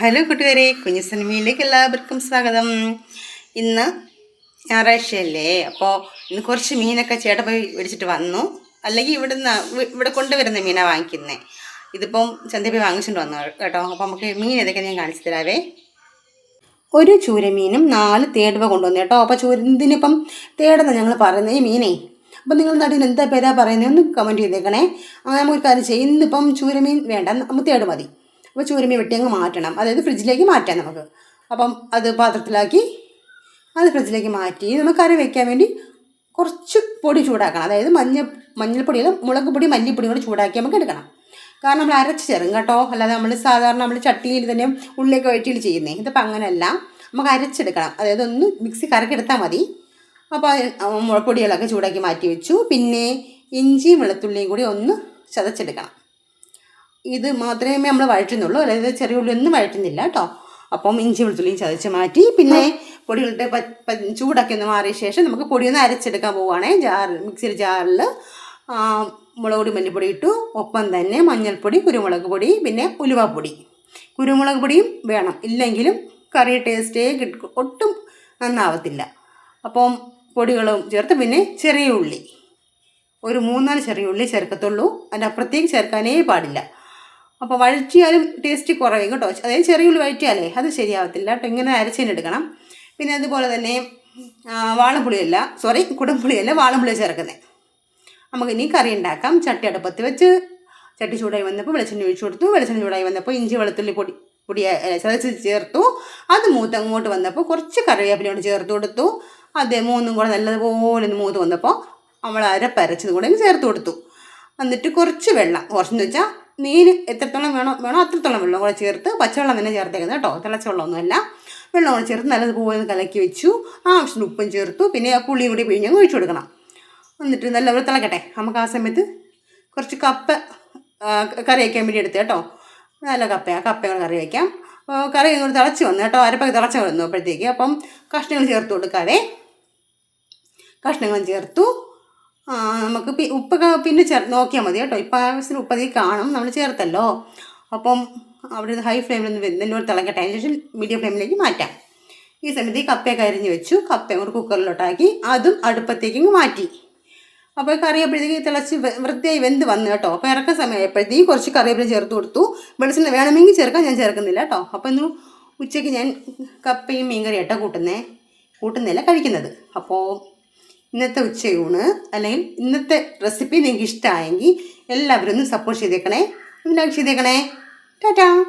Hello കൂട്ടുകാരെ കുഞ്ഞു സിനിമയിലേക്ക് എല്ലാവർക്കും സ്വാഗതം. ഇന്ന് ഞായറാഴ്ചയല്ലേ അപ്പോൾ ഇന്ന് കുറച്ച് മീനൊക്കെ ചേട്ടൻ പോയി മേടിച്ചിട്ട് വന്നു. അല്ലെങ്കിൽ ഇവിടെ നിന്ന് ഇവിടെ കൊണ്ടുവരുന്ന മീനാണ് വാങ്ങിക്കുന്നത് ഇതിപ്പം ചന്ത പോയി വാങ്ങിച്ചിട്ട് വന്നു കേട്ടോ. അപ്പോൾ നമുക്ക് മീൻ ഏതൊക്കെ ഞാൻ കാണിച്ചു തരാവേ. ഒരു ചൂരമീനും നാല് തേടുവ കൊണ്ടുവന്നു കേട്ടോ. അപ്പോൾ ചൂരന്തിനിപ്പം തേടെന്ന് ഞങ്ങൾ പറയുന്നത്? ഈ മീനേ. അപ്പം നിങ്ങൾ നാട്ടിൽ എന്താ പേരാ പറയുന്നത് ഒന്ന് കമന്റ് ചെയ്തേക്കണേ. അങ്ങനെ നമുക്ക് കാര്യം ചെയ്യും. ഇന്നിപ്പം ചൂരമീൻ വേണ്ട. നമുക്ക് തേട് മതി. അപ്പോൾ ചൂരുമി വെട്ടി അങ്ങ് മാറ്റണം. അതായത് ഫ്രിഡ്ജിലേക്ക് മാറ്റാം നമുക്ക്. അപ്പം അത് പാത്രത്തിലാക്കി അത് ഫ്രിഡ്ജിലേക്ക് മാറ്റി നമുക്ക് കറി വയ്ക്കാൻ വേണ്ടി കുറച്ച് പൊടി ചൂടാക്കണം. അതായത് മഞ്ഞ മഞ്ഞൾപ്പൊടിയിലും മുളക് പൊടി മല്ലിപ്പൊടി കൂടി ചൂടാക്കി നമുക്ക് എടുക്കണം. കാരണം നമ്മൾ അരച്ച് ചേരും കേട്ടോ. അല്ലാതെ നമ്മൾ സാധാരണ നമ്മൾ ചട്ടിയിൽ തന്നെ ഉള്ളിയൊക്കെ വയറ്റിയിൽ ചെയ്യുന്നേ. ഇതിപ്പോൾ അങ്ങനെയല്ല. നമുക്ക് അരച്ചെടുക്കണം. അതായത് ഒന്ന് മിക്സി കറക്കെടുത്താൽ മതി. അപ്പോൾ മുളപ്പൊടികളൊക്കെ ചൂടാക്കി മാറ്റി വെച്ചു. പിന്നെ ഇഞ്ചിയും വെളുത്തുള്ളിയും കൂടി ഒന്ന് ചതച്ചെടുക്കണം. ഇത് മാത്രമേ നമ്മൾ വഴറ്റുന്നുള്ളൂ. അതായത് ചെറിയ ഉള്ളി ഒന്നും വഴറ്റുന്നില്ല കേട്ടോ. അപ്പം ഇഞ്ചി വെളുത്തുള്ളിയും ചതച്ച് മാറ്റി പിന്നെ പൊടികളുടെ ചൂടൊക്കെ ഒന്ന് മാറിയ ശേഷം നമുക്ക് പൊടിയൊന്ന് അരച്ചെടുക്കാൻ പോവുകയാണേ ജാറിൽ മിക്സിയിൽ ജാറിൽ മുളക് പൊടി മല്ലിപ്പൊടി ഇട്ടു. ഒപ്പം തന്നെ മഞ്ഞൾപ്പൊടി കുരുമുളക് പൊടി പിന്നെ ഉലുവാപ്പൊടി. കുരുമുളക് പൊടിയും വേണം. ഇല്ലെങ്കിലും കറി ടേസ്റ്റേ കിട്ടും ഒട്ടും നന്നാവത്തില്ല. അപ്പം പൊടികളും ചേർത്ത് പിന്നെ ചെറിയ ഉള്ളി. ഒരു മൂന്നാൽ ചെറിയ ഉള്ളി ചേർക്കത്തുള്ളൂ. അതിന്റെ അപ്പുറത്തേക്ക് ചേർക്കാനേ പാടില്ല. അപ്പോൾ വഴറ്റിയാലും ടേസ്റ്റ് കുറയും കേട്ടോ. അതായത് ചെറിയ ഉള്ളി വഴറ്റിയാലേ അത് ശരിയാവത്തില്ല. കേട്ടോ ഇങ്ങനെ അരച്ചതിനെടുക്കണം പിന്നെ അതുപോലെ തന്നെ വാളംപുളിയല്ല സോറി കുടംപുളിയല്ല വാളംപുളി ചേർക്കുന്നത് നമുക്ക് ഇനി കറി ഉണ്ടാക്കാം. ചട്ടി അടുപ്പത്ത് വെച്ച് ചട്ടി ചൂടായി വന്നപ്പോൾ വെളിച്ചെണ്ണ ഒഴിച്ചു കൊടുത്തു. വെളിച്ചെണ്ണ ചൂടായി വന്നപ്പോൾ ഇഞ്ചി വെളുത്തുള്ളി പൊടി പൊടി ചതച്ച് ചേർത്തു. അത് മൂത്ത് അങ്ങോട്ട് വന്നപ്പോൾ കുറച്ച് കറിവേപ്പില കൊണ്ട് ചേർത്ത് കൊടുത്തു. അത് മൂന്നും കൂടെ നല്ലതുപോലെ മൂത്ത് വന്നപ്പോൾ നമ്മൾ അരപ്പരച്ചത് കൂടെ ചേർത്ത് കൊടുത്തു. എന്നിട്ട് കുറച്ച് വെള്ളം കുറച്ചെന്ന് വെച്ചാൽ മീൻ എത്രത്തോളം വേണോ വേണോ അത്രത്തോളം വെള്ളം കൂടെ ചേർത്ത് പച്ചവെള്ളം തന്നെ ചേർത്തേക്കുന്നത് കേട്ടോ. തിളച്ച വെള്ളമൊന്നുമല്ല വെള്ളം കൂടെ ചേർത്ത് നല്ലതുപോലെ കലക്കി വെച്ചു. ആവശ്യത്തിന് ഉപ്പും ചേർത്തു. പിന്നെ ആ പുളിയും കൂടി പിഴിഞ്ഞങ്ങ് ഒഴിച്ചു കൊടുക്കണം. എന്നിട്ട് നല്ലപോലെ തിളക്കട്ടെ. നമുക്ക് ആ സമയത്ത് കുറച്ച് കപ്പ കറി വയ്ക്കാൻ വേണ്ടി എടുത്ത് കേട്ടോ. നല്ല കപ്പയാണ് കപ്പയോട് കറി വയ്ക്കാം കറി ഇങ്ങോട്ട് തിളച്ച് വന്നു കേട്ടോ. അരപ്പൊക്കെ തിളച്ച് വന്നു അപ്പോഴത്തേക്ക് അപ്പം കഷ്ണങ്ങൾ ചേർത്ത് കൊടുക്കാതെ കഷ്ണങ്ങൾ ചേർത്തു. നമുക്ക് ഉപ്പ് പിന്നെ ചേർ നോക്കിയാൽ മതി കേട്ടോ. ഇപ്പം ആവശ്യത്തിന് ഉപ്പ് അതിൽ കാണും നമ്മൾ ചേർത്തല്ലോ. അപ്പം അവിടെ ഹൈ ഫ്ലെയിമിൽ നിന്ന് വെന്തല്ലോ തിളക്കട്ടെ. അതിന് ശേഷം മീഡിയം ഫ്ലെയിമിലേക്ക് മാറ്റാം. ഈ സമയത്ത് ഈ കപ്പയൊക്കെ അരിഞ്ഞ് വെച്ചു. കപ്പയും കൂടെ കുക്കറിലോട്ടാക്കി അതും അടുപ്പത്തേക്ക് മാറ്റി. അപ്പോൾ കറിയപ്പോഴത്തേക്ക് തിളച്ച് വൃത്തിയായി വെന്ത് വന്നു കേട്ടോ. അപ്പോൾ ഇറക്ക സമയമായപ്പോഴത്തേക്ക് കുറച്ച് കറിവേപ്പില ചേർത്ത് കൊടുത്തു. വെളിച്ചെണ്ണ വേണമെങ്കിൽ ചേർക്കാൻ ഞാൻ ചേർക്കുന്നില്ല കേട്ടോ. അപ്പോൾ ഇന്ന് ഉച്ചയ്ക്ക് ഞാൻ കപ്പയും മീൻകറി ആട്ടോ കൂട്ടുന്നേ. കൂട്ടുന്നില്ല കഴിക്കുന്നത്. അപ്പോൾ ഇന്നത്തെ ഉച്ചയൂണ്. അല്ലെങ്കിൽ ഇന്നത്തെ റെസിപ്പി നിങ്ങൾക്ക് ഇഷ്ടമായെങ്കിൽ എല്ലാവരും ഒന്ന് സപ്പോർട്ട് ചെയ്തേക്കണേ. ലൈക്ക് ചെയ്തേക്കണേ. ടാറ്റാ.